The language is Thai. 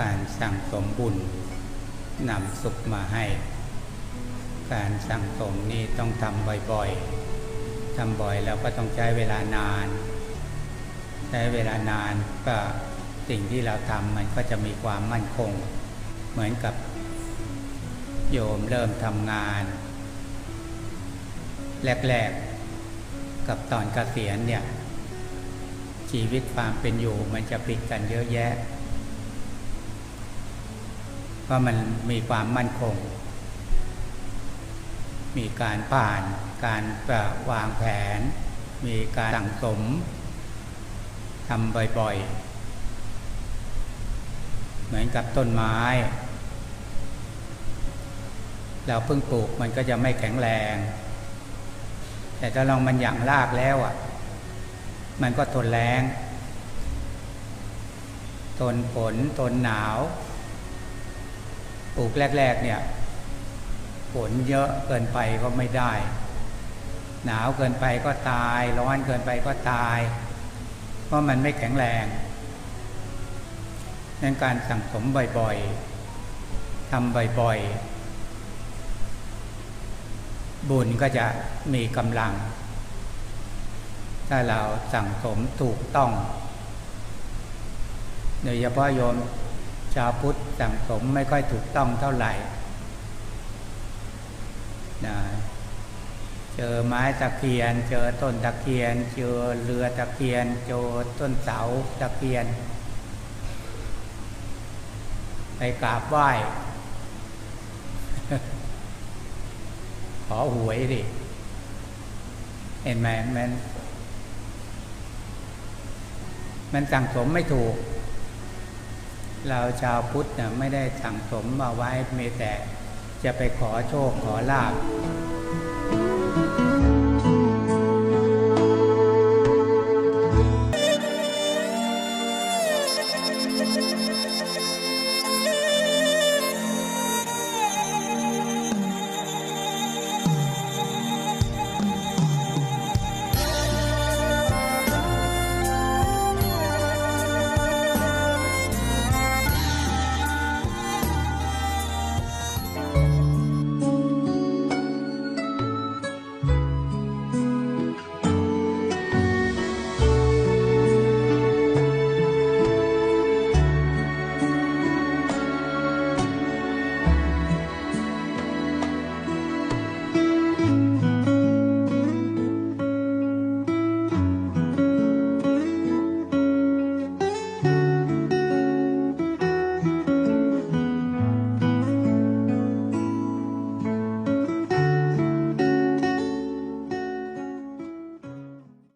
การสั่งสมบุญนำสุขมาให้ การสั่งสมนี่ต้องทำบ่อยๆทำบ่อยแล้วก็ต้องใช้เวลานาน ใช้เวลานานก็สิ่งที่เราทำมันก็จะมีความมั่นคง เหมือนกับโยมเริ่มทำงาน แรกๆ กับตอนเกษียณเนี่ยชีวิตความเป็นอยู่มันจะผิดกันเยอะแยะ เพรามันมีความมั่นคง มีการผ่านการวางแผน มีการสั่งสมทำบ่อยๆ เหมือนกับต้นไม้ เราเพิ่งปลูกมันก็จะไม่แข็งแรง แต่ถ้าลองมันหยั่งรากแล้วอะ มันก็ทนแรง ทนฝนทนหนาว ปลูกแรก ๆ เนี่ยฝนเยอะเกินไปก็ไม่ได้ หนาวเกินไปก็ตาย ร้อนเกินไปก็ตาย เพราะมันไม่แข็งแรงดังการสั่งสมบ่อยๆทำบ่อยๆ บุญก็จะมีกำลัง ถ้าเราสั่งสมถูกต้องโดยเฉพาะโยม ชาวพุทธสั่งสมไม่ค่อยถูกต้องเท่าไหร่นะเจอไม้ตะเคียน เจอต้นตะเคียน เจอเรือตะเคียน เจอต้นเสาตะเคียน ไปกราบไหว้ ขอหวยดิ เห็นไหมมัน มันสั่งสมไม่ถูก เราชาวพุทธเนี่ยไม่ได้สั่งสมมาไว้มีแต่จะไปขอโชคขอลาบ